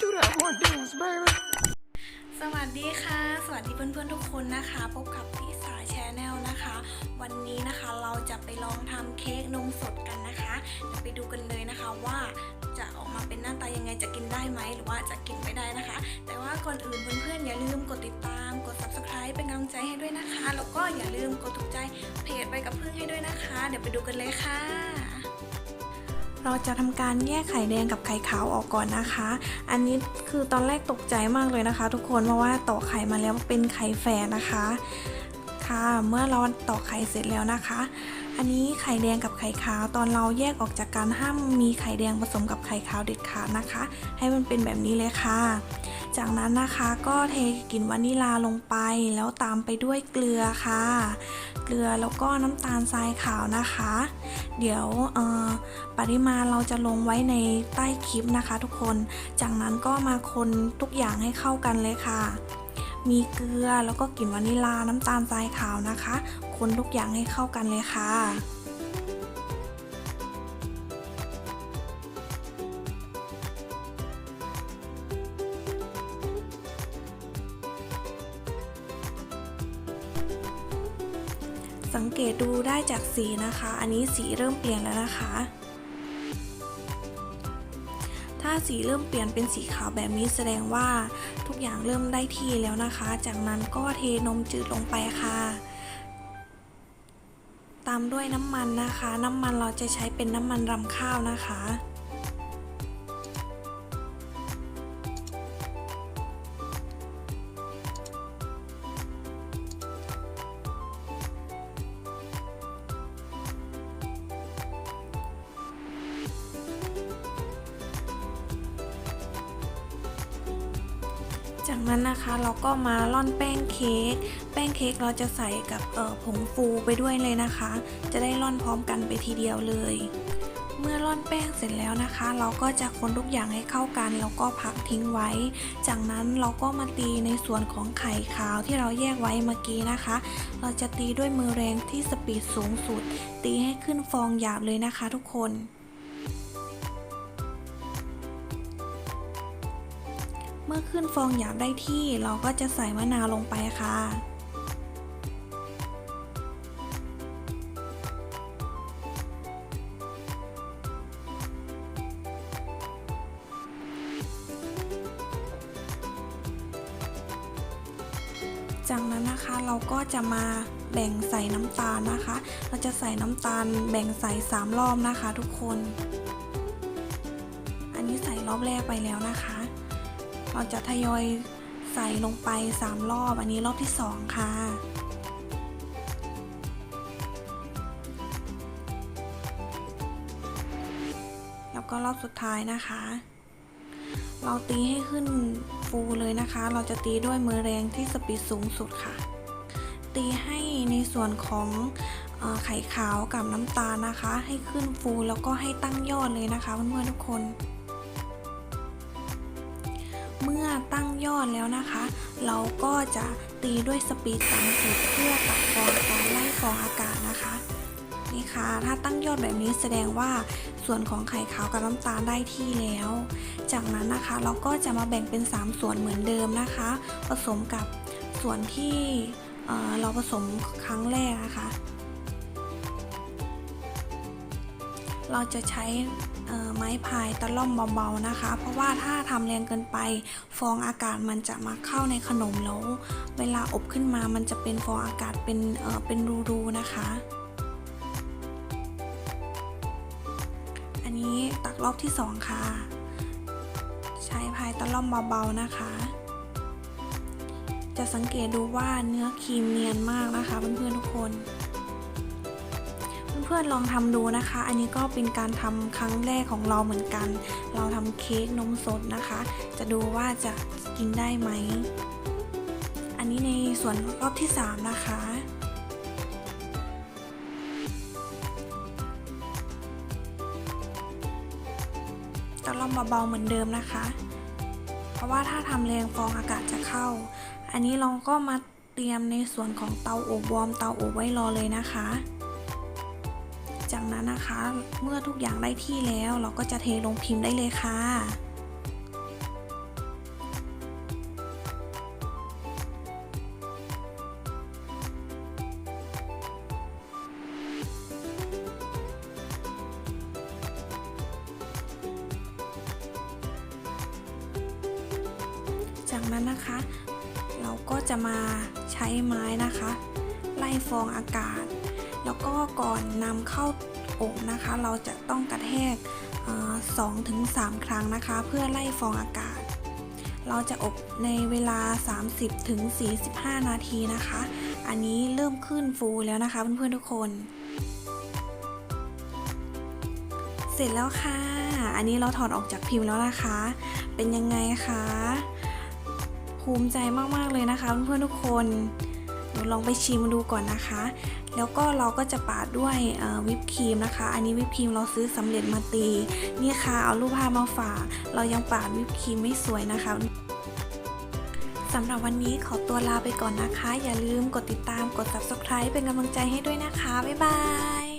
Do that one dance, baby. สวัสดีค่ะ สวัสดีเพื่อนๆทุกคนนะคะ พบกับพี่สายแชนแนลนะคะ วันนี้นะคะเราจะไปลองทำเค้กนมสดกันนะคะเดี๋ยวไปดูกันเลยนะคะว่าจะออกมาเป็นหน้าตายังไงจะกินได้ไหมหรือว่าจะกินไม่ได้นะคะ แต่ว่าก่อนอื่นเพื่อนๆอย่าลืมกดติดตาม กด subscribe เป็นกำลังใจให้ด้วยนะคะ แล้วก็อย่าลืมกดถูกใจเพจไปกับเพื่อนให้ด้วยนะคะ เดี๋ยวไปดูกันเลยค่ะ เราจะทำการแยกไข่แดงกับไข่ขาวออกก่อนนะคะ อันนี้คือตอนแรกตกใจมากเลยนะคะ ทุกคนเพราะว่าตอกไข่มาแล้วเป็นไข่แฝดนะคะ ค่ะ เมื่อเราตอกไข่เสร็จแล้วนะคะ อันนี้ไข่แดงกับไข่ขาวตอนเราแยกออกจากกันห้ามมีไข่แดงผสมกับไข่ขาวเด็ดขาดนะคะ ให้มันเป็นแบบนี้เลยค่ะจากนั้นนะคะก็เทกลิ่นวานิลาลงไปแล้วตามไปด้วยเกลือค่ะ เกลือแล้วก็น้ำตาลทรายขาวนะคะ เดี๋ยวปริมาณเราจะลงไว้ในใต้คลิปนะคะ ทุกคน จากนั้นก็มาคนทุกอย่างให้เข้ากันเลยค่ะ มีเกลือแล้วก็กลิ่นวานิลาน้ำตาลทรายขาวนะคะ คนทุกอย่างให้เข้ากันเลยค่ะ สังเกตดูได้จากสีนะคะ อันนี้สีเริ่มเปลี่ยนแล้วนะคะ ถ้าสีเริ่มเปลี่ยนเป็นสีขาวแบบนี้แสดงว่าทุกอย่างเริ่มได้ที่แล้วนะคะ จากนั้นก็เทนมจืดลงไปค่ะ ตามด้วยน้ำมันนะคะ น้ำมันเราจะใช้เป็นน้ำมันรำข้าวนะคะ จากนั้นนะคะเราก็มาร่อนแป้งเค้ก แป้งเค้กเราจะใส่กับออผงฟูไปด้วยเลยนะคะ จะได้ร่อนพร้อมกันไปทีเดียวเลย เมื่อร่อนแป้งเสร็จแล้วนะคะ เราก็จะคนทุกอย่างให้เข้ากันแล้วก็พักทิ้งไว้ จากนั้นเราก็มาตีในส่วนของไข่ขาวที่เราแยกไว้เมื่อกี้นะคะ เราจะตีด้วยมือแรงที่สปีดสูงสุด ตีให้ขึ้นฟองหยาบเลยนะคะทุกคน เมื่อขึ้นฟองหยาบได้ที่เราก็จะใส่มะนาวลงไปค่ะ จากนั้นนะคะเราก็จะมาแบ่งใส่น้ำตาลนะคะ เราจะใส่น้ำตาลแบ่งใส่3รอบนะคะทุกคน อันนี้ใส่รอบแรกไปแล้วนะคะ เราจะทยอยใส่ลงไป 3 รอบ อันนี้รอบที่ 2 ค่ะ แล้วก็รอบสุดท้ายนะคะ เราตีให้ขึ้นฟูเลยนะคะ เราจะตีด้วยมือแรงที่สปีดสูงสุดค่ะ ตีให้ในส่วนของไข่ขาวกับน้ำตาลนะคะ ให้ขึ้นฟูแล้วก็ให้ตั้งยอดเลยนะคะเพื่อนๆทุกคน เมื่อตั้งยอดแล้วนะคะ เราก็จะตีด้วยสปีดต่ำสุดเพื่อตัดฟองการไล่ฟองอากาศนะคะนี่ค่ะ ถ้าตั้งยอดแบบนี้แสดงว่าส่วนของไข่ขาวกับน้ำตาลได้ที่แล้ว จากนั้นนะคะเราก็จะมาแบ่งเป็น 3 ส่วนเหมือนเดิมนะคะ ผสมกับส่วนที่เเราผสมครั้งแรกนะคะ เราจะใช้ไม้พายตะล่อมเบาๆนะคะ เพราะว่าถ้าทำแรงเกินไป ฟองอากาศมันจะมาเข้าในขนมแล้ว เวลาอบขึ้นมามันจะเป็นฟองอากาศเป็นเอ่อเป็นรูๆนะคะ อันนี้ตักรอบที่สองค่ะ ใช้พายตะล่อมเบาๆนะคะ จะสังเกตดูว่าเนื้อครีมเนียนมากนะคะเพื่อนๆทุกคน เพื่อนๆลองทำดูนะคะ อันนี้ก็เป็นการทำครั้งแรกของเราเหมือนกัน เราทำเค้กนมสดนะคะ จะดูว่าจะกินได้ไหม อันนี้ในส่วนรอบที่ 3 นะคะตะล่อมเบาๆเหมือนเดิมนะคะ เพราะว่าถ้าทำแรงฟองอากาศจะเข้า อันนี้เราก็มาเตรียมในส่วนของเตาอบวอร์มเตาอบไว้รอเลยนะคะ จากนั้นนะคะ เมื่อทุกอย่างได้ที่แล้วเราก็จะเทลงพิมพ์ได้เลยค่ะจากนั้นนะคะ เราก็จะมาใช้ไม้นะคะ ไล่ฟองอากาศ แล้วก็ก่อนนำเข้าอบนะคะ เราจะต้องกระแทกสองถึงสามครั้งนะคะ เพื่อไล่ฟองอากาศ เราจะอบในเวลา 30ถึง45นาทีนะคะ อันนี้เริ่มขึ้นฟูแล้วนะคะเพื่อนๆทุกคน เสร็จแล้วค่ะ อันนี้เราถอดออกจากพิมพ์แล้วนะคะ เป็นยังไงคะ ภูมิใจมากๆเลยนะคะเพื่อนๆทุกคน ลองไปชิมดูก่อนนะคะ แล้วก็เราก็จะปาดด้วยวิปครีมนะคะ อันนี้วิปครีมเราซื้อสำเร็จมาตี นี่ค่ะเอารูปภาพมาฝาก เรายังปาดวิปครีมไม่สวยนะคะสำหรับวันนี้ขอตัวลาไปก่อนนะคะ อย่าลืมกดติดตามกด subscribe เป็นกำลังใจให้ด้วยนะคะ บ๊ายบาย